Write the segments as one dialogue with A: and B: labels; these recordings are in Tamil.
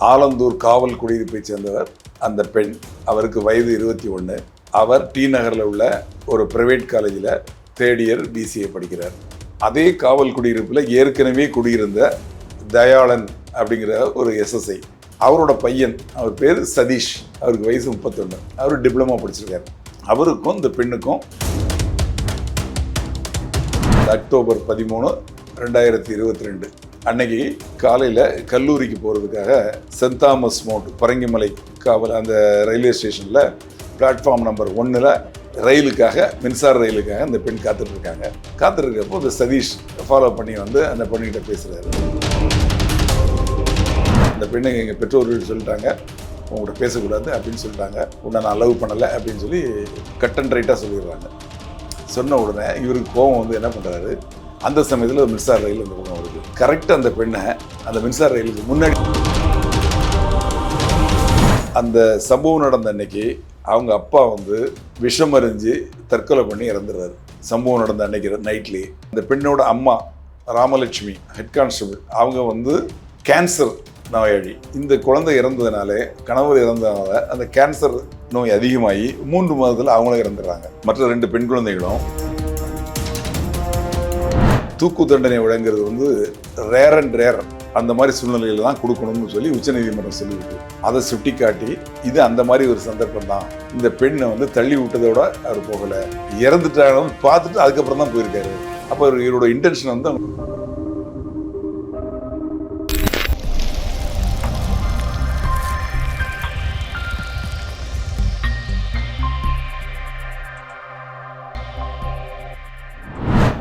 A: ஆலந்தூர் காவல் குடியிருப்பை சேர்ந்தவர் அந்த பெண். அவருக்கு வயது இருபத்தி ஒன்று. அவர் டி நகரில் உள்ள ஒரு பிரைவேட் காலேஜில் தேர்ட் இயர் பிசிஏ படிக்கிறார். அதே காவல் குடியிருப்பில் ஏற்கனவே குடியிருந்த தயாளன் அப்படிங்கிற ஒரு எஸ்எஸ்ஐ அவரோட பையன் அவர் பேர் சதீஷ். அவருக்கு வயசு முப்பத்தொன்று. அவர் டிப்ளமா படிச்சிருக்காரு. அவருக்கும் இந்த பெண்ணுக்கும் அக்டோபர் பதிமூணு ரெண்டாயிரத்தி இருபத்தி ரெண்டு. அன்னைக்கு காலையில் கல்லூரிக்கு போகிறதுக்காக சென்ட் தாமஸ் மோட் பரங்கிமலை காவல் அந்த ரயில்வே ஸ்டேஷனில் பிளாட்ஃபார்ம் நம்பர் ஒன்றில் ரயிலுக்காக மின்சார ரயிலுக்காக அந்த பெண் காத்துட்ருக்காங்க. இருக்காங்க இந்த சதீஷ் ஃபாலோ பண்ணி வந்து அந்த பொண்ணுகிட்ட பேசுகிறாரு அந்த பெண்ணை எங்கள் பெற்றோர்கள் சொல்லிட்டாங்க உங்கள்கிட்ட பேசக்கூடாது அப்படின்னு சொல்லிட்டாங்க. உன்னை நான் லவ் பண்ணலை அப்படின்னு சொல்லி கட் அண்ட் ரைட்டாக சொல்லிடுறாங்க. சொன்ன உடனே இவருக்கு கோபம் வந்து என்ன பண்ணுறாரு அந்த சமயத்தில் மின்சார ரயில் அந்த பக்கம் வருது. கரெக்டாக அந்த பெண்ணை அந்த மின்சார ரயிலுக்கு முன்னாடி அந்த சம்பவம் நடந்த அன்னைக்கு அவங்க அப்பா வந்து விஷம் அறிஞ்சு தற்கொலை பண்ணி இறந்துடுறாரு. சம்பவம் நடந்த அன்னைக்கு நைட்லேயே. அந்த பெண்ணோட அம்மா ராமலட்சுமி ஹெட் கான்ஸ்டபிள் அவங்க வந்து கேன்சர் நோயாளி. இந்த குழந்தை இறந்ததுனாலே கணவர் இறந்ததுனால அந்த கேன்சர் நோய் அதிகமாகி மூன்று மாதத்தில் அவங்களும் இறந்துடுறாங்க. மற்ற ரெண்டு பெண் குழந்தைகளும் தூக்கு தண்டனை வழங்குறது வந்து ரேர் அண்ட் ரேர் அந்த மாதிரி சூழ்நிலையில் தான் கொடுக்கணும்னு சொல்லி உச்சநீதிமன்றம் சொல்லிவிட்டு அதை சுட்டி காட்டி இது அந்த மாதிரி ஒரு சந்தர்ப்பம் தான். இந்த பெண்ணை வந்து தள்ளி விட்டதோட அவர் போகலை. இறந்துட்டாங்க பார்த்துட்டு அதுக்கப்புறம் தான் போயிருக்காரு. அப்போ இவரோட இன்டென்ஷன் வந்து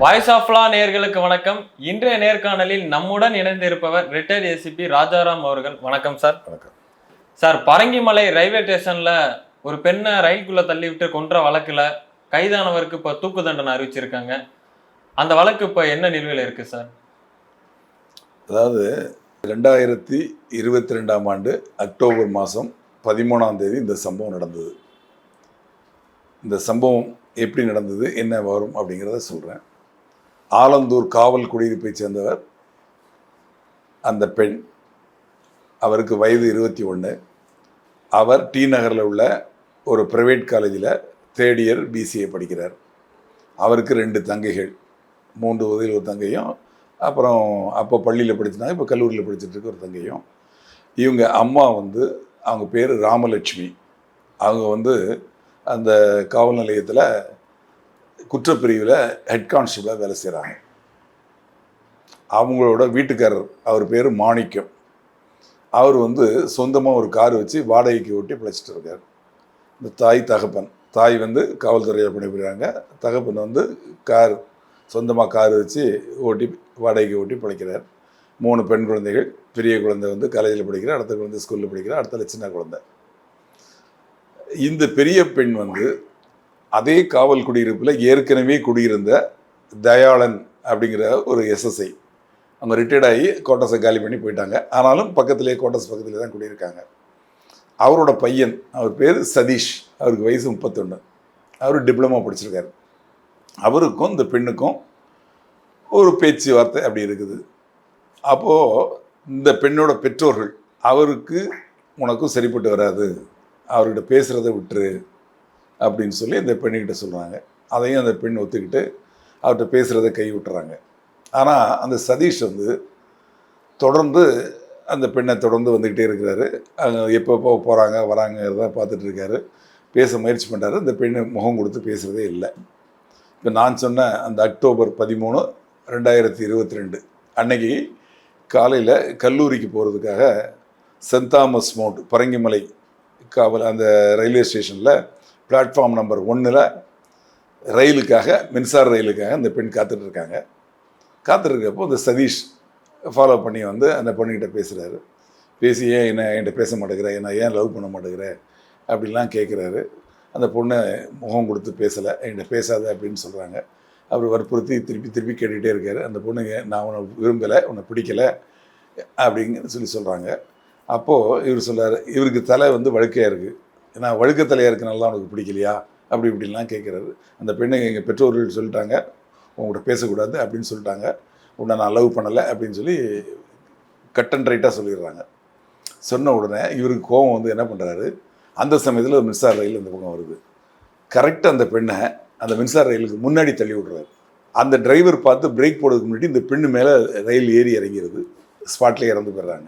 B: வாய்ஸ் ஆஃப் லா நேயர்களுக்கு வணக்கம். இன்றைய நேர்காணலில் நம்முடன் இணைந்திருப்பவர் ரிட்டையர்ட் ஏசிபி ராஜாராம் அவர்கள். வணக்கம் சார்.
A: வணக்கம்.
B: சார் பரங்கிமலை ரயில்வே ஸ்டேஷன்ல ஒரு பெண்ணை ரயிலுக்குள்ள தள்ளி விட்டு கொன்ற வழக்குல கைதானவருக்கு இப்ப தூக்கு தண்டனை அறிவிச்சிருக்காங்க. அந்த வழக்கு இப்ப என்ன நிலுவையில் இருக்கு சார்?
A: அதாவது ரெண்டாயிரத்தி இருபத்தி ரெண்டாம் ஆண்டு அக்டோபர் மாதம் பதிமூணாம் தேதி இந்த சம்பவம் நடந்தது. இந்த சம்பவம் எப்படி நடந்தது என்ன வரும் அப்படிங்கிறத சொல்கிறேன் ஆலந்தூர் காவல் குடியிருப்பை சேர்ந்தவர். அந்த பெண் அவருக்கு வயது இருபத்தி ஒன்று அவர் டி நகரில் உள்ள ஒரு பிரைவேட் காலேஜில் தேர்ட் இயர் பிசிஏ படிக்கிறார். அவருக்கு ரெண்டு தங்கைகள் மூன்று உதவி ஒரு தங்கையும் அப்புறம் அப்போ பள்ளியில் படிச்சிருந்தாங்க இப்போ கல்லூரியில் படிச்சுட்டு ஒரு தங்கையும். இவங்க அம்மா வந்து அவங்க பேர் ராமலட்சுமி. அவங்க வந்து அந்த காவல் நிலையத்தில் குற்றப்பிரிவில் ஹெட் கான்ஸ்டபிளாக வேலை செய்கிறாங்க அவங்களோட வீட்டுக்காரர் அவர் பேர் மாணிக்கம். அவர் வந்து சொந்தமாக ஒரு கார் வச்சு வாடகைக்கு ஓட்டி பிழைச்சிட்டு இருக்கார். இந்த தாய் தகப்பன் தாய் வந்து காவல்துறையில் பணிபுரிகிறாங்க தகப்பன் வந்து கார் சொந்தமாக கார் வச்சு ஓட்டி வாடகைக்கு ஓட்டி பிழைக்கிறார். மூணு பெண் குழந்தைகள் பெரிய குழந்தை வந்து காலேஜில் படிக்கிறார் அடுத்த குழந்தை ஸ்கூலில் படிக்கிறார் அடுத்த சின்ன குழந்தை. இந்த பெரிய பெண் வந்து அதே காவல் குடியிருப்பில் ஏற்கனவே குடியிருந்த தயாளன் அப்படிங்கிற ஒரு எஸ்எஸ்ஐ அவங்க ரிட்டையர்ட் ஆகி கோட்டஸை காலி பண்ணி போயிட்டாங்க. ஆனாலும் பக்கத்துலேயே கோட்டஸ் பக்கத்துலேயே தான் குடியிருக்காங்க. அவரோட பையன் அவர் பேர் சதீஷ். அவருக்கு வயசு முப்பத்தொன்று அவர் டிப்ளமா படிச்சிருக்காரு. அவருக்கும் இந்த பெண்ணுக்கும் ஒரு பேச்சுவார்த்தை அப்படி இருக்குது. அப்போது இந்த பெண்ணோட பெற்றோர்கள் அவருக்கு உனக்கும் சரிப்பட்டு வராது. அவர்கிட்ட பேசுகிறத விட்டுரு. அப்படின்னு சொல்லி இந்த பெண்ணுக்கிட்ட சொல்கிறாங்க அதையும் அந்த பெண் ஒத்துக்கிட்டு அவர்கிட்ட பேசுகிறத கை விட்டுறாங்க ஆனால் அந்த சதீஷ் வந்து தொடர்ந்து அந்த பெண்ணை தொடர்ந்து வந்துக்கிட்டே இருக்கிறாரு. அவங்க எப்பப்போ போகிறாங்க வராங்கிறத பார்த்துட்டு இருக்காரு. பேச முயற்சி பண்ணுறாரு இந்த பெண்ணை முகம் கொடுத்து பேசுகிறதே இல்லை. இப்போ நான் சொன்ன அந்த அக்டோபர் பதிமூணு ரெண்டாயிரத்தி இருபத்தி ரெண்டு அன்னைக்கு காலையில் கல்லூரிக்கு போகிறதுக்காக சென்ட் தாமஸ் மோட் பரங்கிமலை காவல் அந்த ரயில்வே ஸ்டேஷனில் பிளாட்ஃபார்ம் நம்பர் ஒன்றில் ரயிலுக்காக மின்சார ரயிலுக்காக அந்த பெண் காத்துட்டு காத்துட்ருக்கப்போ இந்த சதீஷ் ஃபாலோ பண்ணி வந்து அந்த பொண்ணுக்கிட்ட பேசுகிறாரு பேசி ஏன் என்ன என்கிட்ட பேச மாட்டேங்கிற? என்ன ஏன் லவ் பண்ண மாட்டேங்கிற? அப்படிலாம் கேட்குறாரு அந்த பொண்ணை முகம் கொடுத்து பேசலை. என்கிட்ட பேசாத அப்படின்னு சொல்கிறாங்க அவர் வற்புறுத்தி திருப்பி திருப்பி கேட்டுகிட்டே இருக்காரு. அந்த பொண்ணுங்க நான் உன்னை விரும்பலை உன்னை பிடிக்கலை அப்படிங்கிற சொல்லி சொல்கிறாங்க அப்போது இவர் சொல்கிறார் இவருக்கு தலை வந்து வழுக்கையாக இருக்குது நான் வழுக்க இருக்கனால உனக்கு பிடிக்கலையா? அப்படி இப்படின்லாம் கேட்குறாரு. அந்த பெண்ணை எங்கள் பெற்றோர்கள் சொல்லிட்டாங்க உங்கள்கிட்ட பேசக்கூடாது அப்படின்னு சொல்லிட்டாங்க. உன்னை நான் லவ் பண்ணலை அப்படின்னு சொல்லி கட் அண்ட் ரைட்டாக சொல்லிடுறாங்க. சொன்ன உடனே இவருக்கு கோபம் வந்து என்ன பண்ணுறாரு அந்த சமயத்தில் ஒரு மின்சார ரயில் அந்த பக்கம் வருது. கரெக்டாக அந்த பெண்ணை அந்த மின்சார ரயிலுக்கு முன்னாடி தள்ளி விடுறாரு. அந்த டிரைவர் பார்த்து பிரேக் போடுறதுக்கு முன்னாடி இந்த பெண்ணு மேலே ரயில் ஏறி இறங்கிறது ஸ்பாட்லேயே இறந்து போயிடுறாங்க.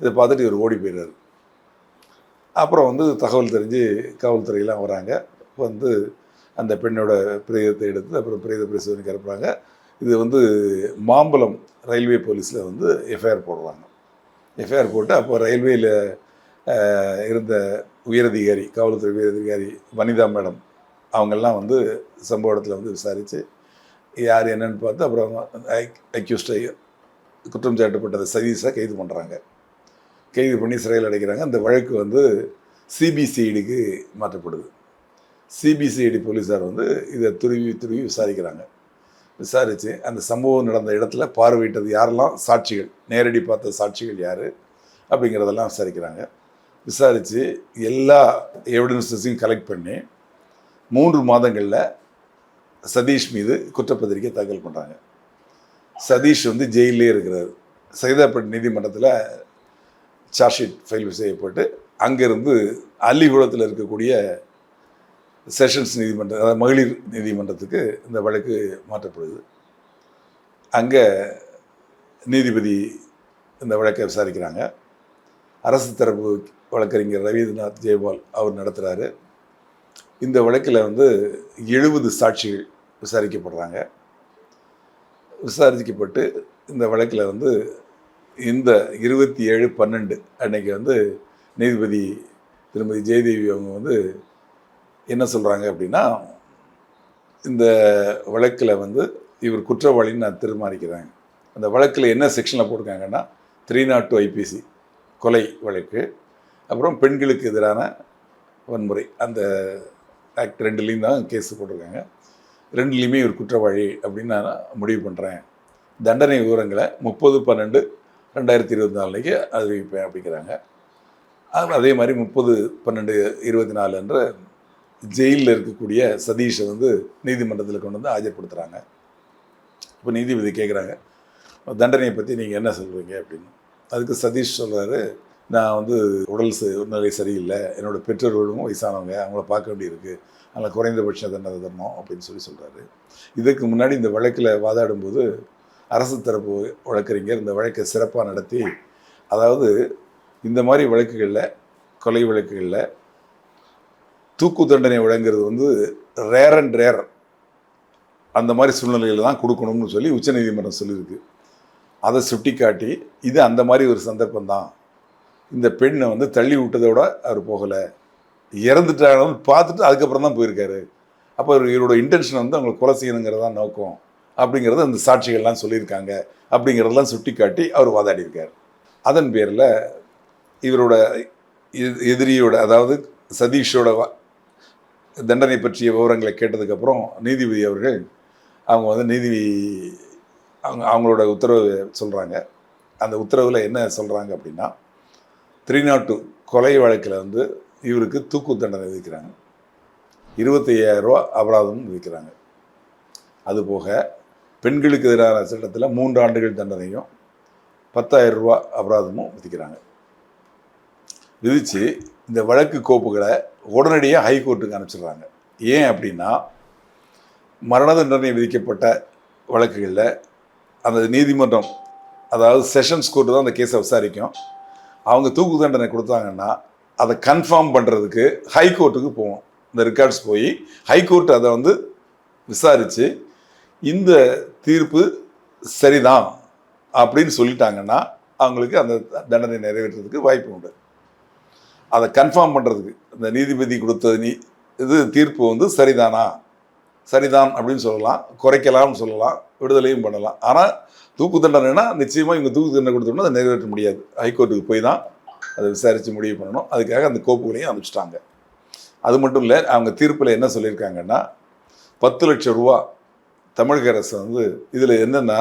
A: இதை பார்த்துட்டு இவர் ஓடி போயிடுறாரு. அப்புறம் வந்து தகவல் தெரிஞ்சு காவல்துறையெல்லாம் வராங்க. வந்து அந்த பெண்ணோட பிரேதத்தை எடுத்து அப்புறம் பிரேத பரிசோதனைக்கு அனுப்புகிறாங்க இது வந்து மாம்பலம் ரயில்வே போலீஸில் வந்து எஃப்ஐஆர் போடுறாங்க. எஃப்ஐஆர் போட்டு அப்போ ரயில்வேயில் இருந்த உயரதிகாரி காவல்துறை உயரதிகாரி வனிதா மேடம் அவங்கெல்லாம் வந்து சம்பவ இடத்துல வந்து விசாரித்து யார் என்னன்னு பார்த்து அப்புறம் அக்யூஸ்டை குற்றம் சாட்டப்பட்டதை சதீஷை கைது பண்ணுறாங்க கைது பண்ணி சிறையில் அடைக்கிறாங்க. அந்த வழக்கு வந்து சிபிசிஐடிக்கு மாற்றப்படுது. சிபிசிஐடி போலீஸார் வந்து இதை துருவி துருவி விசாரிக்கிறாங்க. விசாரித்து அந்த சம்பவம் நடந்த இடத்துல பார்வையிட்டது யாரெல்லாம்? சாட்சிகள். நேரடி பார்த்த சாட்சிகள் யார்? அப்படிங்கிறதெல்லாம் விசாரிக்கிறாங்க. விசாரித்து எல்லா எவிடன்சஸையும் கலெக்ட் பண்ணி மூன்று மாதங்களில் சதீஷ் மீது குற்றப்பத்திரிக்கை தாக்கல் பண்ணுறாங்க சதீஷ் வந்து ஜெயிலே இருக்கிறார். சைதாப்பேட் நீதிமன்றத்தில் சார்ஜ் ஷீட் ஃபைல் செய்யப்பட்டு அங்கேருந்து அல்லிகுளத்தில் இருக்கக்கூடிய செஷன்ஸ் நீதிமன்றம் அதாவது மகளிர் நீதிமன்றத்துக்கு இந்த வழக்கு மாற்றப்படுது. அங்கே நீதிபதி இந்த வழக்கை விசாரிக்கிறாங்க. அரசு தரப்பு வழக்கறிஞர் ரவீந்திரநாத் ஜெயபால் அவர் நடத்துகிறாரு இந்த வழக்கில் வந்து எழுபது சாட்சிகள் விசாரிக்கப்படுறாங்க. விசாரிக்கப்பட்டு இந்த வழக்கில் வந்து இந்த இருபத்தி ஏழு பன்னெண்டு அன்னைக்கு வந்து நீதிபதி திருமதி ஜெயதேவி அவங்க வந்து என்ன சொல்கிறாங்க அப்படின்னா இந்த வழக்கில் வந்து இவர் குற்றவாளின்னு நான் தீர்மானிக்கிறேன். அந்த வழக்கில் என்ன செக்ஷனில் போட்டிருக்காங்கன்னா த்ரீ நாட் டூ ஐபிசி கொலை வழக்கு அப்புறம் பெண்களுக்கு எதிரான வன்முறை. அந்த ஆக்ட் ரெண்டுலேயும் தான் கேஸ் போட்டிருக்காங்க. ரெண்டுலேயுமே இவர் குற்றவாளி அப்படின்னு நான் முடிவு பண்ணுறேன் தண்டனை விவரங்களை முப்பது பன்னெண்டு ரெண்டாயிரத்தி இருபத்தி நாலுக்கு அறிவிப்பேன் அப்படிங்கிறாங்க. அது அதே மாதிரி முப்பது பன்னெண்டு இருபத்தி நாலு அன்று ஜெயிலில் இருக்கக்கூடிய சதீஷை வந்து நீதிமன்றத்தில் கொண்டு வந்து ஆஜர்படுத்துகிறாங்க இப்போ நீதிபதி கேட்குறாங்க. தண்டனையை பற்றி நீங்கள் என்ன சொல்கிறீங்க அப்படின்னு. அதுக்கு சதீஷ் சொல்கிறாரு நான் வந்து உடல் நிலை சரியில்லை. என்னோட பெற்றோர்களும் வயசானவங்க அவங்கள பார்க்க வேண்டியிருக்கு. அதனால் குறைந்தபட்ச தண்டனை தரணும் அப்படின்னு சொல்லி சொல்கிறாரு இதுக்கு முன்னாடி இந்த வழக்கில் வாதாடும்போது அரசு தரப்பு வழக்கறிஞர் இந்த வழக்கை சிறப்பாக நடத்தி அதாவது இந்த மாதிரி வழக்குகளில் கொலை வழக்குகளில் தூக்கு தண்டனை வழங்குறது வந்து ரேர் அண்ட் ரேர் அந்த மாதிரி சூழ்நிலையில் தான் கொடுக்கணும்னு சொல்லி உச்சநீதிமன்றம் சொல்லியிருக்கு. அதை சுட்டிக்காட்டி இது அந்த மாதிரி ஒரு சந்தர்ப்பம் தான். இந்த பெண்ணை வந்து தள்ளி விட்டதோட அவர் போகலை. இறந்துட்டாங்கன்னு பார்த்துட்டு அதுக்கப்புறம் தான் போயிருக்காரு. அப்போ இவரோட இன்டென்ஷன் வந்து அவங்களை கொலை செய்யணுங்கிறதான் நோக்கம். அப்படிங்கிறது அந்த சாட்சிகள்லாம் சொல்லியிருக்காங்க அப்படிங்கிறதெல்லாம் சுட்டிக்காட்டி அவர் வாதாடியிருக்கார். அதன் பேரில் இவரோட எ- எதிரியோட அதாவது சதீஷோட தண்டனை பற்றிய விவரங்களை கேட்டதுக்கப்புறம் நீதிபதி அவர்கள் அவங்க வந்து நீதி அவங்க அவங்களோட உத்தரவு சொல்கிறாங்க அந்த உத்தரவில் என்ன சொல்கிறாங்க அப்படின்னா த்ரீ நாட் டூ கொலை வழக்கில் வந்து இவருக்கு தூக்கு தண்டனை விதிக்கிறாங்க. இருபத்தையாயிரம் ரூபா அபராதம் விதிக்கிறாங்க. அதுபோக பெண்களுக்கு எதிரான சட்டத்தில் மூன்று ஆண்டுகள் தண்டனையும் பத்தாயிரம் ரூபா அபராதமும் விதிக்கிறாங்க. விதித்து இந்த வழக்கு கோப்புகளை உடனடியாக ஹைகோர்ட்டுக்கு அனுப்பிச்சிடுறாங்க. ஏன் அப்படின்னா மரண தண்டனை விதிக்கப்பட்ட வழக்குகளில் அந்த நீதிமன்றம் அதாவது செஷன்ஸ் கோர்ட்டு தான் அந்த கேஸை விசாரிக்கும். அவங்க தூக்கு தண்டனை கொடுத்தாங்கன்னா அதை கன்ஃபார்ம் பண்ணுறதுக்கு ஹைகோர்ட்டுக்கு போவோம். இந்த ரெக்கார்ட்ஸ் போய் ஹைகோர்ட் அதை வந்து விசாரித்து இந்த தீர்ப்பு சரிதான் அப்படின்னு சொல்லிட்டாங்கன்னா அவங்களுக்கு அந்த தண்டனை நிறைவேற்றுறதுக்கு வாய்ப்பு உண்டு. அதை கன்ஃபார்ம் பண்ணுறதுக்கு இந்த நீதிபதி கொடுத்த நீ இது தீர்ப்பு வந்து சரிதானா? சரிதான் அப்படின்னு சொல்லலாம் குறைக்கலாம்னு சொல்லலாம் விடுதலையும் பண்ணலாம். ஆனால் தூக்கு தண்டனைனா நிச்சயமாக இவங்க தூக்கு தண்டனை கொடுத்தோம்னா அதை நிறைவேற்ற முடியாது. ஹைகோர்ட்டுக்கு போய் தான் அதை விசாரித்து முடிவு பண்ணணும். அதுக்காக அந்த கோப்புகளையும் அனுப்பிச்சிட்டாங்க. அது மட்டும் இல்லை அவங்க தீர்ப்பில் என்ன சொல்லியிருக்காங்கன்னா பத்து லட்சம் ரூபா தமிழக அரசு வந்து இதில் என்னென்னா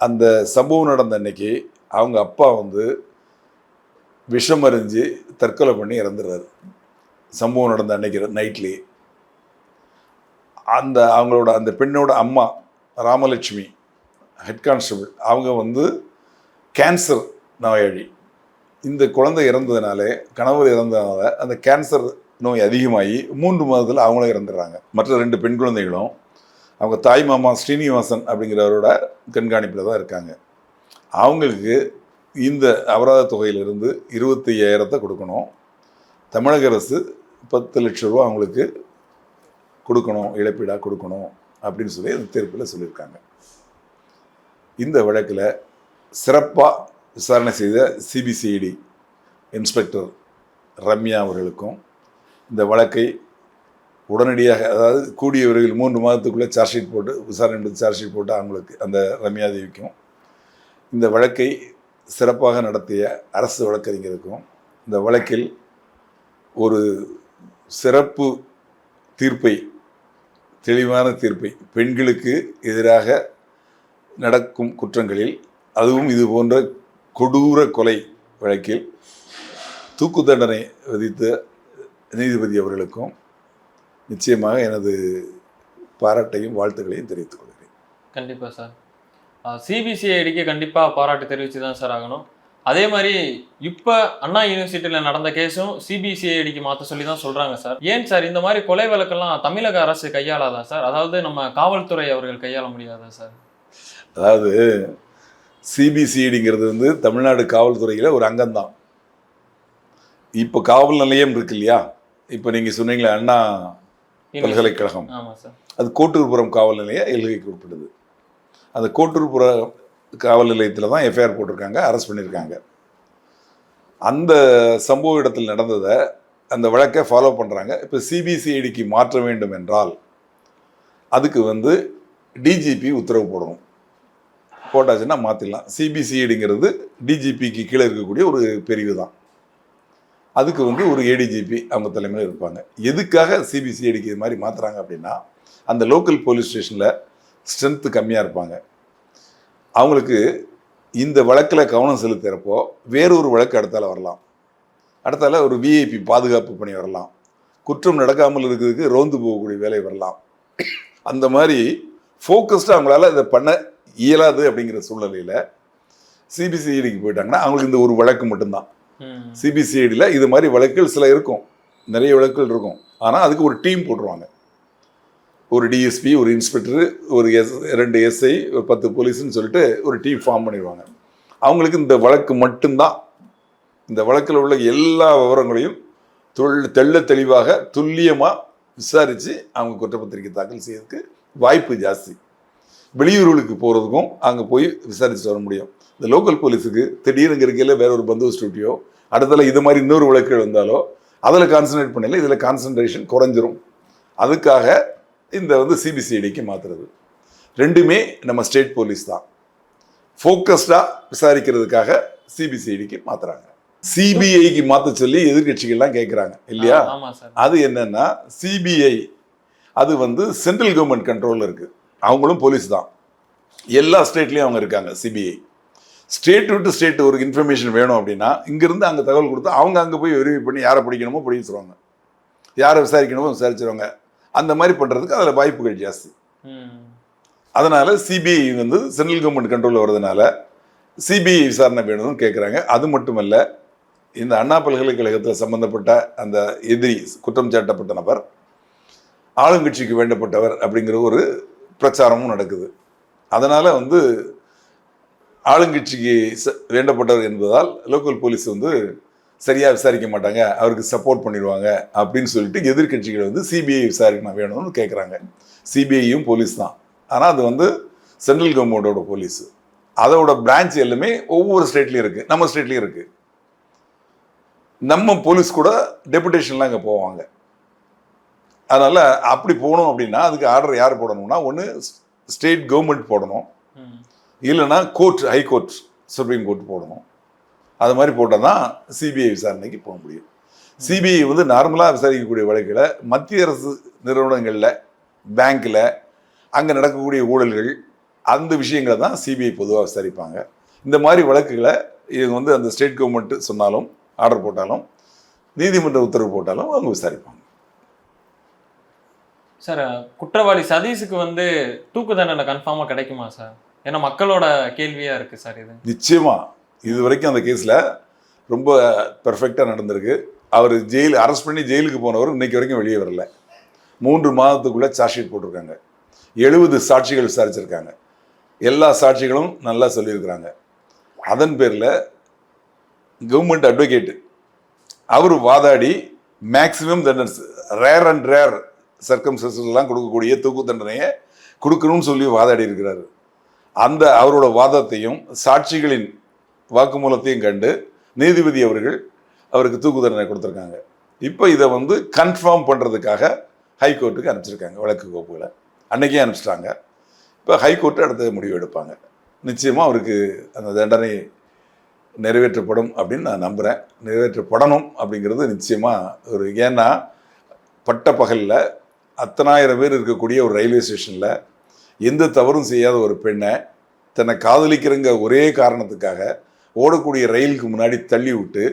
A: அந்த சம்பவம் நடந்த அன்னைக்கு அவங்க அப்பா வந்து விஷம் அறிஞ்சு தற்கொலை பண்ணி இறந்துடுறாரு சம்பவம் நடந்த அன்னைக்கு நைட்லி அந்த அவங்களோட அந்த பெண்ணோட அம்மா ராமலட்சுமி ஹெட் கான்ஸ்டபிள் அவங்க வந்து கேன்சர் நோயாளி. இந்த குழந்தை இறந்ததுனாலே கணவர் இறந்ததுனால அந்த கேன்சர் நோய் அதிகமாகி மூன்று மாதத்தில் அவங்களும் இறந்துடுறாங்க. மற்ற ரெண்டு பெண் குழந்தைகளும் அவங்க தாய் மாமா ஸ்ரீனிவாசன் அப்படிங்கிறவரோட கண்காணிப்பில் தான் இருக்காங்க. அவங்களுக்கு இந்த அபராத தொகையிலிருந்து இருபத்தி ஐயாயிரத்தை கொடுக்கணும். தமிழக அரசு பத்து லட்ச ரூபா அவங்களுக்கு கொடுக்கணும் இழப்பீடாக கொடுக்கணும் அப்படின்னு சொல்லி அந்த தீர்ப்பில் சொல்லியிருக்காங்க. இந்த வழக்கில் சிறப்பாக விசாரணை செய்த சிபிசிஐடி இன்ஸ்பெக்டர் ரம்யா அவர்களுக்கும் இந்த வழக்கை உடனடியாக அதாவது கூடிய விரைவில் மூன்று மாதத்துக்குள்ளே சார்ஜ் ஷீட் போட்டு விசாரணை எடுத்து சார்ஜ் ஷீட் போட்டு அவங்களுக்கு அந்த ரம்யாதேவிக்கும் இந்த வழக்கை சிறப்பாக நடத்திய அரசு வழக்கறிஞருக்கும் இந்த வழக்கில் ஒரு சிறப்பு தீர்ப்பை தெளிவான தீர்ப்பை பெண்களுக்கு எதிராக நடக்கும் குற்றங்களில் அதுவும் இது போன்ற கொடூர கொலை வழக்கில் தூக்கு தண்டனை விதித்த நீதிபதி அவர்களுக்கும் நிச்சயமாக எனது பாராட்டையும் வாழ்த்துக்களையும் தெரிவித்துக் கொள்கிறேன்.
B: கண்டிப்பா சார். சிபிசிஐடிக்கு கண்டிப்பா பாராட்டு தெரிவிச்சு தான் சார் ஆகணும். அதே மாதிரி இப்ப அண்ணா யூனிவர்சிட்டியில நடந்த கேஸும் சிபிசிஐடிக்கு மாத்த சொல்லி தான் சொல்றாங்க சார். ஏன் சார் இந்த மாதிரி கொலை வழக்கெல்லாம் தமிழக அரசு கையாளாதா சார்? அதாவது நம்ம காவல்துறை அவர்கள் கையாள முடியாதா சார்?
A: அதாவது சிபிசிஐடிங்கிறது வந்து தமிழ்நாடு காவல்துறையில் ஒரு அங்கம்தான். இப்போ காவல் நிலையம் இருக்கு இல்லையா? இப்போ நீங்கள் சொன்னீங்களே அண்ணா பல்கலைக்கழகம். அது கோட்டூர்புரம் காவல் நிலைய எல்கைக்கு உட்பட்டது. அந்த கோட்டூர்புரம் காவல் நிலையத்தில் தான் எஃப்ஐஆர் போட்டிருக்காங்க அரெஸ்ட் பண்ணியிருக்காங்க. அந்த சம்பவ இடத்தில் நடந்ததை அந்த வழக்கை ஃபாலோ பண்ணுறாங்க இப்போ சிபிசிஐடிக்கு மாற்ற வேண்டும் என்றால் அதுக்கு வந்து டிஜிபி உத்தரவு போடணும். போட்டாச்சுன்னா மாற்றிடலாம் சிபிசிஐடிங்கிறது டிஜிபிக்கு கீழே இருக்கக்கூடிய ஒரு பிரிவு தான். அதுக்கு வந்து ஒரு ஏடிஜிபி அவங்க தலைமையில் இருப்பாங்க. எதுக்காக சிபிசிஐடிக்கு இது மாதிரி மாற்றுறாங்க அப்படின்னா அந்த லோக்கல் போலீஸ் ஸ்டேஷனில் ஸ்ட்ரென்த்து கம்மியாக இருப்பாங்க. அவங்களுக்கு இந்த வழக்கில் கவனம் செலுத்துகிறப்போ வேறொரு வழக்கு அடுத்தால வரலாம். அடுத்தால ஒரு விஐபி பாதுகாப்பு பணி வரலாம். குற்றம் நடக்காமல் இருக்கிறதுக்கு ரோந்து போகக்கூடிய வேலை வரலாம். அந்த மாதிரி ஃபோக்கஸ்டாக அவங்களால இதை பண்ண இயலாது அப்படிங்கிற சூழ்நிலையில் சிபிசிஐடிக்கு போயிட்டாங்கன்னா அவங்களுக்கு இந்த ஒரு வழக்கு மட்டும்தான். சிபிசிஐடியில் இது மாதிரி வழக்குகள் சில இருக்கும். நிறைய வழக்குகள் இருக்கும். ஆனால் அதுக்கு ஒரு டீம் போட்டுருவாங்க. ஒரு டிஎஸ்பி ஒரு இன்ஸ்பெக்டர் ஒரு எஸ் ரெண்டு எஸ்ஐ ஒரு பத்து போலீஸ்னு சொல்லிட்டு ஒரு டீம் ஃபார்ம் பண்ணிடுவாங்க. அவங்களுக்கு இந்த வழக்கு மட்டும்தான். இந்த வழக்கில் உள்ள எல்லா விவரங்களையும் தொல் தெள்ள தெளிவாக துல்லியமாக விசாரித்து அவங்க குற்றப்பத்திரிக்கை தாக்கல் செய்யறதுக்கு வாய்ப்பு ஜாஸ்தி. வெளியூர்களுக்கு போகிறதுக்கும் அங்கே போய் விசாரித்து வர முடியும். இந்த லோக்கல் போலீஸுக்கு திடீர்னு இருக்கையில் வேற ஒரு பந்தோபஸ்து டியூட்டியோ அடுத்தல இது மாதிரி இன்னொரு வழக்குகள் வந்தாலோ அதில் கான்சன்ட்ரேட் பண்ணல இதில் கான்சன்ட்ரேஷன் குறைஞ்சிரும். அதுக்காக இந்த வந்து சிபிசிஐடிக்கு மாற்றுறது ரெண்டுமே நம்ம ஸ்டேட் போலீஸ் தான். ஃபோக்கஸ்டாக விசாரிக்கிறதுக்காக சிபிசிஐடிக்கு மாற்றுறாங்க சிபிஐக்கு மாற்ற சொல்லி எதிர்க்கட்சிகள்லாம் கேட்குறாங்க இல்லையா? அது என்னன்னா சிபிஐ அது வந்து சென்ட்ரல் கவர்மெண்ட் கண்ட்ரோலில் இருக்குது அவங்களும் போலீஸ் தான். எல்லா ஸ்டேட்லேயும் அவங்க இருக்காங்க சிபிஐ ஸ்டேட் விட்டு ஸ்டேட் ஒரு இன்ஃபர்மேஷன் வேணும் அப்படின்னா இங்கேருந்து அங்கே தகவல் கொடுத்து அவங்க அங்கே போய் வெரிஃபை பண்ணி யாரை பிடிக்கணுமோ பிடிச்சிருவாங்க. யாரை விசாரிக்கணுமோ விசாரிச்சிருவாங்க. அந்த மாதிரி பண்ணுறதுக்கு அதில் வாய்ப்புகள் ஜாஸ்தி. அதனால் சிபிஐ வந்து சென்ட்ரல் கவர்மெண்ட் கண்ட்ரோலில் வரதுனால சிபிஐ விசாரணை வேணும்னு கேட்குறாங்க அது மட்டுமல்ல இந்த அண்ணா பல்கலைக்கழகத்தில் சம்மந்தப்பட்ட அந்த எதிரி குற்றம் சாட்டப்பட்ட நபர் ஆளுங்கட்சிக்கு வேண்டப்பட்டவர் அப்படிங்கிற ஒரு பிரச்சாரமும் நடக்குது. அதனால் வந்து ஆளுங்கட்சிக்கு ச- வேண்டப்பட்டவர் என்பதால் லோக்கல் போலீஸ் வந்து சரியாக விசாரிக்க மாட்டாங்க அவருக்கு சப்போர்ட் பண்ணிடுவாங்க அப்படின்னு சொல்லிட்டு எதிர்க்கட்சிகள் வந்து சிபிஐ விசாரிக்கணும் வேணும்னு கேட்குறாங்க சிபிஐயும் போலீஸ் தான். ஆனால் அது வந்து சென்ட்ரல் கவர்மெண்டோட போலீஸ் அதோட பிரான்ச் எல்லாமே ஒவ்வொரு ஸ்டேட்லேயும் இருக்குது நம்ம ஸ்டேட்லேயும் இருக்குது நம்ம போலீஸ் கூட டெபுடேஷன்லாம் அங்கே போவாங்க. அதனால் அப்படி போகணும் அப்படின்னா அதுக்கு ஆர்டர் யார் போடணும்னா ஒன்று ஸ்டேட் கவர்மெண்ட் போடணும். இல்லைன்னா கோர்ட் ஹைகோர்ட் சுப்ரீம் கோர்ட் போடணும். அது மாதிரி போட்டால் தான் சிபிஐ விசாரணைக்கு போக முடியும். சிபிஐ வந்து நார்மலாக விசாரிக்கக்கூடிய வழக்கில் மத்திய அரசு நிறுவனங்களில் பேங்க்கில் அங்கே நடக்கக்கூடிய ஊழல்கள் அந்த விஷயங்களை தான் சிபிஐ பொதுவாக விசாரிப்பாங்க. இந்த மாதிரி வழக்குகளை இது வந்து அந்த ஸ்டேட் கவர்மெண்ட் சொன்னாலும் ஆர்டர் போட்டாலும் நீதிமன்ற உத்தரவு போட்டாலும் அவங்க விசாரிப்பாங்க.
B: சார் குற்றவாளி சதீஷுக்கு வந்து தூக்கு தண்டனை கன்ஃபார்மாக கிடைக்குமா சார்? ஏன்னா மக்களோட கேள்வியா இருக்கு சார் இது.
A: நிச்சயமா. இது வரைக்கும் அந்த கேஸில் ரொம்ப பெர்ஃபெக்டா நடந்திருக்கு. அவர் ஜெயில் அரெஸ்ட் பண்ணி ஜெயிலுக்கு போனவர் இன்னைக்கு வரைக்கும் வெளியே வரல. மூன்று மாதத்துக்குள்ளே சார்ஜ் ஷீட் போட்டிருக்காங்க. எழுபது சாட்சிகள் விசாரிச்சிருக்காங்க. எல்லா சாட்சிகளும் நல்லா சொல்லியிருக்கிறாங்க. அதன் பேரில் கவர்மெண்ட் அட்வொகேட்டு அவர் வாதாடி மேக்ஸிமம் தண்டனை ரேர் அண்ட் ரேர் சர்க்கம்சன்ஸ்லாம் கொடுக்கக்கூடிய தூக்கு தண்டனையை கொடுக்கணும்னு சொல்லி வாதாடி இருக்கிறாரு. அந்த அவரோட வாதத்தையும் சாட்சிகளின் வாக்குமூலத்தையும் கண்டு நீதிபதி அவர்கள் அவருக்கு தூக்கு தண்டனை கொடுத்துருக்காங்க. இப்போ இதை வந்து கன்ஃபார்ம் பண்ணுறதுக்காக ஹைகோர்ட்டுக்கு அனுப்பிச்சிருக்காங்க வழக்கு கோப்புகளை. அன்னைக்கே அனுப்பிச்சிட்டாங்க. இப்போ ஹைகோர்ட்டு அடுத்த முடிவு எடுப்பாங்க. நிச்சயமாக அவருக்கு அந்த தண்டனை நிறைவேற்றப்படும் அப்படின்னு நான் நம்புகிறேன் நிறைவேற்றப்படணும் அப்படிங்கிறது நிச்சயமாக ஒரு ஏன்னா பட்ட பகலில் அத்தனாயிரம் பேர் இருக்கக்கூடிய ஒரு ரயில்வே ஸ்டேஷனில் எந்த தவறும் செய்யாத ஒரு பெண்ணை தன்னை காதலிக்கிறங்க ஒரே காரணத்துக்காக ஓடக்கூடிய ரயிலுக்கு முன்னாடி தள்ளி விட்டு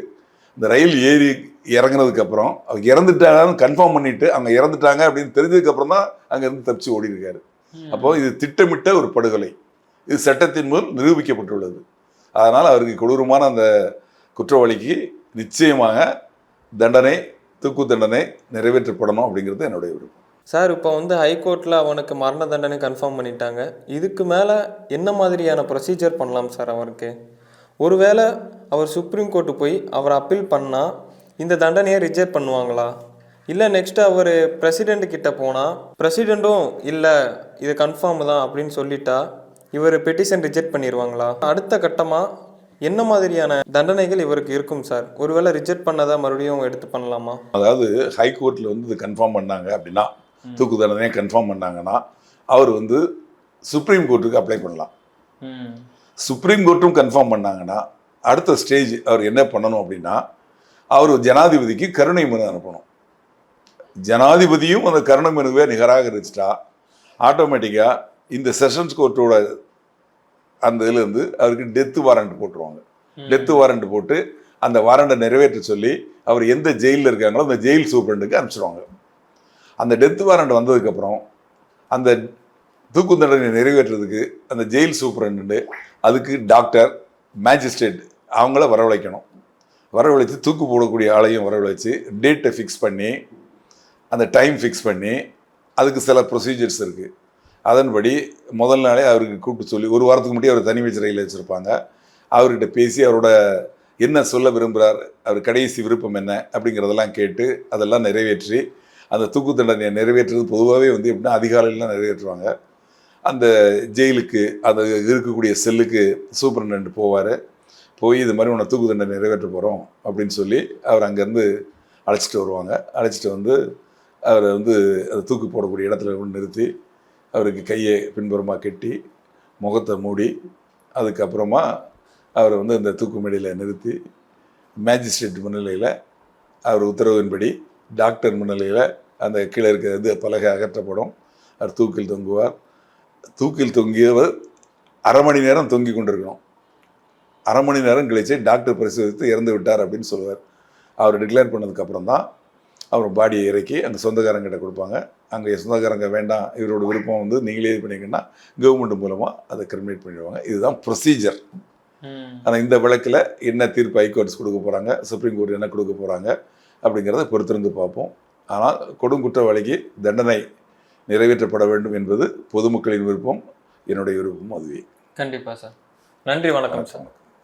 A: இந்த ரயில் ஏறி இறங்குனதுக்கு அப்புறம் அவங்க இறந்துட்டாங்கன்னு கன்ஃபார்ம் பண்ணிட்டு அவங்க இறந்துட்டாங்க அப்படின்னு தெரிஞ்சதுக்கு அப்புறம் தான் அங்கேருந்து தப்பிச்சு ஓடி இருக்காரு அப்போ இது திட்டமிட்ட ஒரு படுகொலை. இது சட்டத்தின் மூலம் நிரூபிக்கப்பட்டுள்ளது. அதனால் அவருக்கு கொடூரமான அந்த குற்றவாளிக்கு நிச்சயமாக தண்டனை தூக்கு தண்டனை நிறைவேற்றப்படணும் அப்படிங்கிறது என்னுடைய விருப்பம்.
C: சார் இப்போ வந்து ஹைகோர்ட்டில் அவனுக்கு மரண தண்டனை கன்ஃபார்ம் பண்ணிட்டாங்க. இதுக்கு மேலே என்ன மாதிரியான ப்ரொசீஜர் பண்ணலாம் சார் அவருக்கு? ஒருவேளை அவர் சுப்ரீம் கோர்ட்டு போய் அவர் அப்பீல் பண்ணால் இந்த தண்டனையை ரிஜெக்ட் பண்ணுவாங்களா? இல்லை நெக்ஸ்ட் அவர் பிரசிடெண்ட் கிட்ட போனால் பிரசிடெண்ட்டும் இல்லை இது கன்ஃபார்ம் தான் அப்படின்னு சொல்லிட்டா இவர் பெட்டிஷன் ரிஜெக்ட் பண்ணிடுவாங்களா அடுத்த கட்டமாக என்ன மாதிரியான தண்டனைகள் இவருக்கு இருக்கும் சார்? ஒருவேளை ரிஜெக்ட் பண்ணதை மறுபடியும் எடுத்து பண்ணலாமா?
A: அதாவது ஹைகோர்ட்டில் வந்து இது கன்ஃபார்ம் பண்ணாங்க அப்படின்னா தூக்கு தண்டனையை கன்ஃபார்ம் பண்ணாங்கன்னா அவர் வந்து சுப்ரீம் கோர்ட்டுக்கு அப்ளை பண்ணலாம். சுப்ரீம் கோர்ட்டும் கன்ஃபார்ம் பண்ணாங்கன்னா அடுத்த ஸ்டேஜ் அவர் என்ன பண்ணணும் அப்படின்னா அவர் ஜனாதிபதிக்கு கருணை மனு அனுப்பணும். ஜனாதிபதியும் அந்த கருணை மனுவை நிகராகரிச்சிட்டா ஆட்டோமேட்டிக்காக இந்த செஷன்ஸ் கோர்ட்டோட அந்த இதுலேருந்து அவருக்கு டெத்து வாரண்ட் போட்டுருவாங்க. டெத்து வாரண்ட் போட்டு அந்த வாரண்டை நிறைவேற்ற சொல்லி அவர் எந்த ஜெயிலில் இருக்காங்களோ அந்த ஜெயில் சூப்பரண்டுக்கு அனுப்பிச்சிடுவாங்க அந்த டெத்து வாரண்ட் வந்ததுக்கப்புறம் அந்த தூக்கு தண்டனை நிறைவேற்றுறதுக்கு அந்த ஜெயில் சூப்பரண்டு அதுக்கு டாக்டர் மேஜிஸ்ட்ரேட் அவங்கள வரவழைக்கணும். வரவழைத்து தூக்கு போடக்கூடிய ஆளையும் வரவழைச்சு டேட்டை ஃபிக்ஸ் பண்ணி அந்த டைம் ஃபிக்ஸ் பண்ணி அதுக்கு சில ப்ரொசீஜர்ஸ் இருக்குது அதன்படி முதல் நாளே அவருக்கு கூப்பிட்டு சொல்லி ஒரு வாரத்துக்கு முன்னாடி அவர் தனி சிறையில் வச்சுருப்பாங்க. அவர்கிட்ட பேசி அவரோட என்ன சொல்ல விரும்புகிறார் அவர் கடைசி விருப்பம் என்ன அப்படிங்கிறதெல்லாம் கேட்டு அதெல்லாம் நிறைவேற்றி அந்த தூக்கு தண்டனையை நிறைவேற்றுறது பொதுவாகவே வந்து எப்படின்னா அதிகாலையிலாம் நிறைவேற்றுவாங்க. அந்த ஜெயிலுக்கு அந்த இருக்கக்கூடிய செல்லுக்கு சூப்பரண்ட் போவார். போய் இது மாதிரி உன்னை தூக்கு தண்டனை நிறைவேற்ற போகிறோம் அப்படின்னு சொல்லி அவர் அங்கேருந்து அழைச்சிட்டு வருவாங்க. அழைச்சிட்டு வந்து அவரை வந்து அந்த தூக்கு போடக்கூடிய இடத்துல கொண்டு நிறுத்தி அவருக்கு கையை பின்புறமாக கட்டி முகத்தை மூடி அதுக்கப்புறமா அவரை வந்து அந்த தூக்கு மேடையில் நிறுத்தி மேஜிஸ்ட்ரேட் முன்னிலையில் அவர் உத்தரவின்படி டாக்டர் முன்னிலையில் அந்த கீழே இருக்கிற இது பலகை அகற்றப்படும். அவர் தூக்கில் தொங்குவார். தூக்கில் தொங்கியவர் அரை மணி நேரம் தொங்கி கொண்டிருக்கணும். அரை மணி நேரம் கழிச்சு டாக்டர் பரிசோதித்து இறந்து விட்டார் அப்படின்னு சொல்லுவார். அவர் டிக்ளேர் பண்ணதுக்கப்புறம் தான் அவர் பாடியை இறக்கி அந்த சொந்தக்காரங்கிட்ட கொடுப்பாங்க. அங்கே சொந்தக்காரங்க வேண்டாம் இவரோட விருப்பம் வந்து நீங்களே இது பண்ணிங்கன்னா கவர்மெண்ட் மூலமாக அதை கிரிமினேட் பண்ணிடுவாங்க. இதுதான் ப்ரொசீஜர். ஆனால் இந்த வழக்கில் என்ன தீர்ப்பு ஹைகோர்ட்ஸ் கொடுக்க போகிறாங்க சுப்ரீம் கோர்ட் என்ன கொடுக்க போகிறாங்க அப்படிங்கிறத பொறுத்திருந்து பார்ப்போம். ஆனால் கொடுங்குற்றவாளிக்கு தண்டனை நிறைவேற்றப்பட வேண்டும் என்பது பொதுமக்களின் விருப்பம் என்னுடைய விருப்பம் அதுவே.
B: கண்டிப்பா சார். நன்றி வணக்கம் சார்.